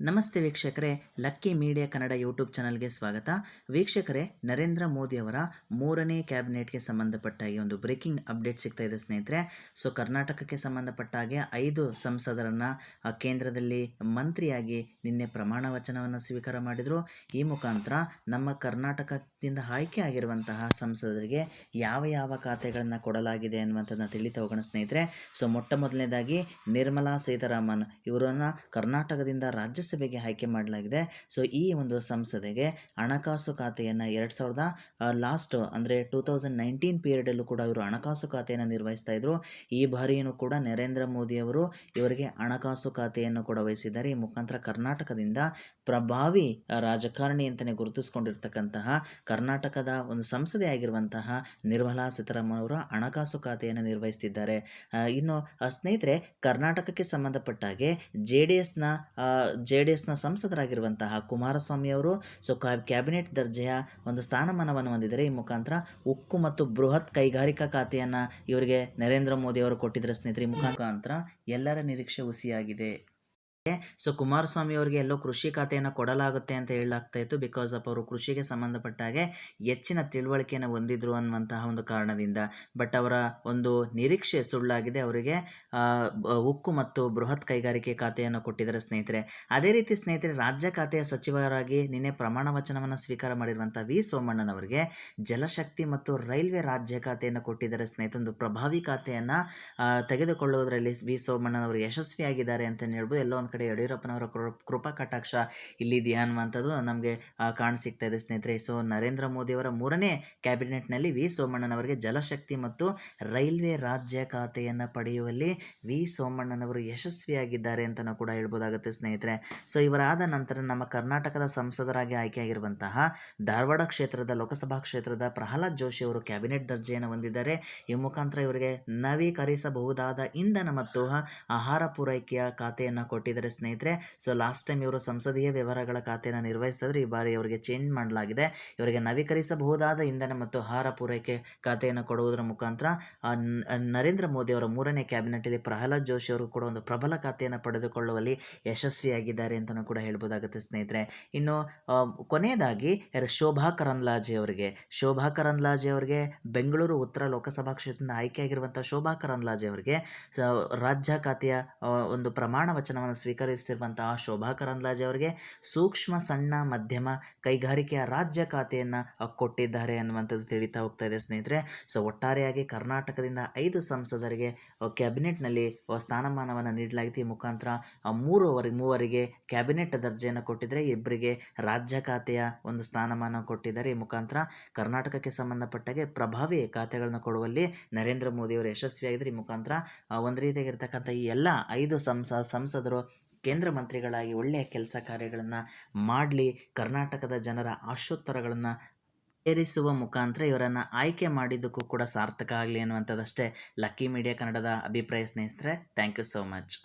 ನಮಸ್ತೆ ವೀಕ್ಷಕರೇ, lucky media Kannada YouTube ಚಾನಲ್ಗೆ ಸ್ವಾಗತ. ವೀಕ್ಷಕರೇ, ನರೇಂದ್ರ ಮೋದಿ ಅವರ ಮೂರನೇ ಕ್ಯಾಬಿನೆಟ್ಗೆ ಸಂಬಂಧಪಟ್ಟ ಈ ಒಂದು ಬ್ರೇಕಿಂಗ್ ಅಪ್ಡೇಟ್ ಸಿಗ್ತಾ ಇದೆ ಸ್ನೇಹಿತರೆ. ಸೊ, ಕರ್ನಾಟಕಕ್ಕೆ ಸಂಬಂಧಪಟ್ಟ ಹಾಗೆ ಐದು ಸಂಸದರನ್ನು ಕೇಂದ್ರದಲ್ಲಿ ಮಂತ್ರಿಯಾಗಿ ನಿನ್ನೆ ಪ್ರಮಾಣ ವಚನವನ್ನು ಸ್ವೀಕಾರ ಮಾಡಿದರು. ಈ ಮುಖಾಂತರ ನಮ್ಮ ಕರ್ನಾಟಕದಿಂದ ಆಯ್ಕೆ ಆಗಿರುವಂತಹ ಸಂಸದರಿಗೆ ಯಾವ ಯಾವ ಖಾತೆಗಳನ್ನು ಕೊಡಲಾಗಿದೆ ಅನ್ನುವಂಥದ್ದನ್ನು ತಿಳಿತಾ ಹೋಗೋಣ ಸ್ನೇಹಿತರೆ. ಸೊ, ಮೊಟ್ಟ ಮೊದಲನೇದಾಗಿ ನಿರ್ಮಲಾ ಸೀತಾರಾಮನ್, ಇವರನ್ನು ಕರ್ನಾಟಕದಿಂದ ರಾಜ್ಯಸಭೆಗೆ ಆಯ್ಕೆ ಮಾಡಲಾಗಿದೆ. ಸೊ ಈ ಒಂದು ಸಂಸದೆಗೆ ಹಣಕಾಸು ಖಾತೆಯನ್ನು ಎರಡು ಸಾವಿರದ ಲಾಸ್ಟ್ ಅಂದರೆ ಟೂ ತೌಸಂಡ್ ನೈನ್ಟೀನ್ ಪೀರಿಯಡಲ್ಲೂ ಕೂಡ ಇವರು ಹಣಕಾಸು ಖಾತೆಯನ್ನು ನಿರ್ವಹಿಸ್ತಾ ಇದ್ರು. ಈ ಬಾರಿಯೂ ಕೂಡ ನರೇಂದ್ರ ಮೋದಿ ಅವರು ಇವರಿಗೆ ಹಣಕಾಸು ಖಾತೆಯನ್ನು ಕೂಡ ವಹಿಸಿದ್ದಾರೆ. ಈ ಮುಖಾಂತರ ಕರ್ನಾಟಕದಿಂದ ಪ್ರಭಾವಿ ರಾಜಕಾರಣಿ ಅಂತಲೇ ಗುರುತಿಸ್ಕೊಂಡಿರ್ತಕ್ಕಂತಹ ಕರ್ನಾಟಕದ ಒಂದು ಸಂಸದೆ ಆಗಿರುವಂತಹ ನಿರ್ಮಲಾ ಸೀತಾರಾಮನ್ ಅವರು ಹಣಕಾಸು ಖಾತೆಯನ್ನು ನಿರ್ವಹಿಸ್ತಿದ್ದಾರೆ. ಇನ್ನು ಸ್ನೇಹಿತರೆ, ಕರ್ನಾಟಕಕ್ಕೆ ಸಂಬಂಧಪಟ್ಟ ಹಾಗೆ ಜೆ ಡಿ ಎಸ್ನ ಜೆ ಡಿ ಎಸ್ನ ಸಂಸದರಾಗಿರುವಂತಹ ಕುಮಾರಸ್ವಾಮಿ ಅವರು, ಸೊ ಕ್ಯಾಬಿನೆಟ್ ದರ್ಜೆಯ ಒಂದು ಸ್ಥಾನಮಾನವನ್ನು ಹೊಂದಿದ್ದಾರೆ. ಈ ಮುಖಾಂತರ ಉಕ್ಕು ಮತ್ತು ಬೃಹತ್ ಕೈಗಾರಿಕಾ ಖಾತೆಯನ್ನು ಇವರಿಗೆ ನರೇಂದ್ರ ಮೋದಿ ಅವರು ಕೊಟ್ಟಿದ್ದಾರೆ ಸ್ನೇಹಿತರೆ. ಈ ಮುಖಾಂತರ ಎಲ್ಲರ ನಿರೀಕ್ಷೆ ಹುಸಿಯಾಗಿದೆ. ಸೊ ಕುಮಾರಸ್ವಾಮಿ ಅವರಿಗೆ ಎಲ್ಲೋ ಕೃಷಿ ಖಾತೆಯನ್ನು ಕೊಡಲಾಗುತ್ತೆ ಅಂತ ಹೇಳಲಾಗ್ತಾ ಇತ್ತು ಬಿಕಾಸ್ ಆಫ್ ಅವರು ಕೃಷಿಗೆ ಸಂಬಂಧಪಟ್ಟ ಹಾಗೆ ಹೆಚ್ಚಿನ ತಿಳುವಳಿಕೆಯನ್ನು ಹೊಂದಿದ್ರು ಅನ್ನುವಂತಹ ಒಂದು ಕಾರಣದಿಂದ. ಬಟ್ ಅವರ ಒಂದು ನಿರೀಕ್ಷೆ ಸುಳ್ಳಾಗಿದೆ. ಅವರಿಗೆ ಉಕ್ಕು ಮತ್ತು ಬೃಹತ್ ಕೈಗಾರಿಕೆ ಖಾತೆಯನ್ನು ಕೊಟ್ಟಿದ್ದಾರೆ ಸ್ನೇಹಿತರೆ. ಅದೇ ರೀತಿ ಸ್ನೇಹಿತರೆ, ರಾಜ್ಯ ಖಾತೆಯ ಸಚಿವರಾಗಿ ನಿನ್ನೆ ಪ್ರಮಾಣ ವಚನವನ್ನು ಸ್ವೀಕಾರ ಮಾಡಿರುವಂಥ ವಿ ಸೋಮಣ್ಣನವರಿಗೆ ಜಲಶಕ್ತಿ ಮತ್ತು ರೈಲ್ವೆ ರಾಜ್ಯ ಖಾತೆಯನ್ನು ಕೊಟ್ಟಿದ್ದಾರೆ ಸ್ನೇಹಿತರೆ. ಒಂದು ಪ್ರಭಾವಿ ಖಾತೆಯನ್ನು ತೆಗೆದುಕೊಳ್ಳುವುದರಲ್ಲಿ ವಿ ಸೋಮಣ್ಣನವರು ಯಶಸ್ವಿಯಾಗಿದ್ದಾರೆ ಅಂತ ಹೇಳ್ಬೋದು. ಎಲ್ಲೋ ಒಂದು ಕಡೆ ಯಡಿಯೂರಪ್ಪನವರ ಕೃಪಾ ಕಟಾಕ್ಷ ಇಲ್ಲಿದೆಯಾ ಅನ್ನುವಂಥದ್ದು ನಮಗೆ ಕಾಣಸಿಗ್ತಾ ಇದೆ ಸ್ನೇಹಿತರೆ. ಸೊ, ನರೇಂದ್ರ ಮೋದಿಯವರ ಮೂರನೇ ಕ್ಯಾಬಿನೆಟ್ನಲ್ಲಿ ವಿ. ಸೋಮಣ್ಣನವರಿಗೆ ಜಲಶಕ್ತಿ ಮತ್ತು ರೈಲ್ವೆ ರಾಜ್ಯ ಖಾತೆಯನ್ನು ಪಡೆಯುವಲ್ಲಿ ವಿ. ಸೋಮಣ್ಣನವರು ಯಶಸ್ವಿಯಾಗಿದ್ದಾರೆ ಅಂತಲೂ ಕೂಡ ಹೇಳ್ಬೋದಾಗುತ್ತೆ ಸ್ನೇಹಿತರೆ. ಸೊ, ಇವರಾದ ನಂತರ ನಮ್ಮ ಕರ್ನಾಟಕದ ಸಂಸದರಾಗಿ ಆಯ್ಕೆಯಾಗಿರುವಂತಹ ಧಾರವಾಡ ಕ್ಷೇತ್ರದ ಲೋಕಸಭಾ ಕ್ಷೇತ್ರದ ಪ್ರಹ್ಲಾದ್ ಜೋಶಿ ಅವರು ಕ್ಯಾಬಿನೆಟ್ ದರ್ಜೆಯನ್ನು ಹೊಂದಿದ್ದಾರೆ. ಈ ಮುಖಾಂತರ ಇವರಿಗೆ ನವೀಕರಿಸಬಹುದಾದ ಇಂಧನ ಮತ್ತು ಆಹಾರ ಪೂರೈಕೆಯ ಖಾತೆಯನ್ನು ಕೊಟ್ಟಿದ್ದಾರೆ. ಸ್ನೇಹಿತರೆ ಸೊ ಲಾಸ್ಟ್ ಟೈಮ್ ಇವರು ಸಂಸದೀಯ ವ್ಯವಹಾರಗಳ ಖಾತೆಯನ್ನು ನಿರ್ವಹಿಸ್ತದ್ರೆ, ಈ ಬಾರಿ ಅವರಿಗೆ ಚೇಂಜ್ ಮಾಡಲಾಗಿದೆ. ಇವರಿಗೆ ನವೀಕರಿಸಬಹುದಾದ ಇಂಧನ ಮತ್ತು ಆಹಾರ ಪೂರೈಕೆ ಖಾತೆಯನ್ನು ಕೊಡುವುದರ ಮುಖಾಂತರ ನರೇಂದ್ರ ಮೋದಿ ಅವರ ಮೂರನೇ ಕ್ಯಾಬಿನೆಟ್ ಇದೆ ಪ್ರಹ್ಲಾದ್ ಜೋಶಿ ಅವರು ಕೂಡ ಒಂದು ಪ್ರಬಲ ಖಾತೆಯನ್ನು ಪಡೆದುಕೊಳ್ಳುವಲ್ಲಿ ಯಶಸ್ವಿಯಾಗಿದ್ದಾರೆ ಅಂತಲೂ ಕೂಡ ಹೇಳ್ಬೋದಾಗುತ್ತೆ ಸ್ನೇಹಿತರೆ. ಇನ್ನು ಕೊನೆಯದಾಗಿ ಶೋಭಾ ಕರಂದ್ಲಾಜೆ ಅವರಿಗೆ. ಶೋಭಾ ಕರಂದ್ಲಾಜೆ ಅವರಿಗೆ ಬೆಂಗಳೂರು ಉತ್ತರ ಲೋಕಸಭಾ ಕ್ಷೇತ್ರದಿಂದ ಆಯ್ಕೆಯಾಗಿರುವಂಥ ಶೋಭಾ ಕರಂದ್ಲಾಜೆ ಅವರಿಗೆ ರಾಜ್ಯ ಖಾತೆಯ ಒಂದು ಪ್ರಮಾಣ ವಚನವನ್ನು ಸ್ವೀಕರಿಸಿರುವಂತಹ ಶೋಭಾ ಕರಂದ್ಲಾಜೆ ಅವರಿಗೆ ಸೂಕ್ಷ್ಮ, ಸಣ್ಣ, ಮಧ್ಯಮ ಕೈಗಾರಿಕೆಯ ರಾಜ್ಯ ಖಾತೆಯನ್ನು ಕೊಟ್ಟಿದ್ದಾರೆ ಅನ್ನುವಂಥದ್ದು ತಿಳಿತಾ ಹೋಗ್ತಾ ಇದೆ ಸ್ನೇಹಿತರೆ. ಸೊ ಒಟ್ಟಾರೆಯಾಗಿ ಕರ್ನಾಟಕದಿಂದ ಐದು ಸಂಸದರಿಗೆ ಕ್ಯಾಬಿನೆಟ್ನಲ್ಲಿ ಸ್ಥಾನಮಾನವನ್ನು ನೀಡಲಾಗಿದೆ. ಈ ಮುಖಾಂತರ ಮೂರುವರೆ, ಮೂವರಿಗೆ ಕ್ಯಾಬಿನೆಟ್ ದರ್ಜೆಯನ್ನು ಕೊಟ್ಟಿದ್ದಾರೆ. ಇಬ್ಬರಿಗೆ ರಾಜ್ಯ ಖಾತೆಯ ಒಂದು ಸ್ಥಾನಮಾನ ಕೊಟ್ಟಿದ್ದಾರೆ. ಈ ಮುಖಾಂತರ ಕರ್ನಾಟಕಕ್ಕೆ ಸಂಬಂಧಪಟ್ಟಾಗೆ ಪ್ರಭಾವಿ ಖಾತೆಗಳನ್ನು ಕೊಡುವಲ್ಲಿ ನರೇಂದ್ರ ಮೋದಿಯವರು ಯಶಸ್ವಿಯಾಗಿದ್ದಾರೆ. ಈ ಮುಖಾಂತರ ಒಂದು ರೀತಿಯಾಗಿರ್ತಕ್ಕಂಥ ಈ ಎಲ್ಲ ಐದು ಸಂಸ, ಸಂಸದರು ಕೇಂದ್ರ ಮಂತ್ರಿಗಳಾಗಿ ಒಳ್ಳೆಯ ಕೆಲಸ ಕಾರ್ಯಗಳನ್ನು ಮಾಡಲಿ, ಕರ್ನಾಟಕದ ಜನರ ಆಶೋತ್ತರಗಳನ್ನು ಏರಿಸುವ ಮುಖಾಂತರ ಇವರನ್ನು ಆಯ್ಕೆ ಮಾಡಿದ್ದಕ್ಕೂ ಕೂಡ ಸಾರ್ಥಕ ಆಗಲಿ ಅನ್ನುವಂಥದ್ದಷ್ಟೇ. ಲಕ್ಕಿ ಮೀಡಿಯಾ ಕನ್ನಡದ ಅಭಿಪ್ರಾಯ ಸ್ನೇಹಿತರೆ ಥ್ಯಾಂಕ್ ಯು ಸೋ ಮಚ್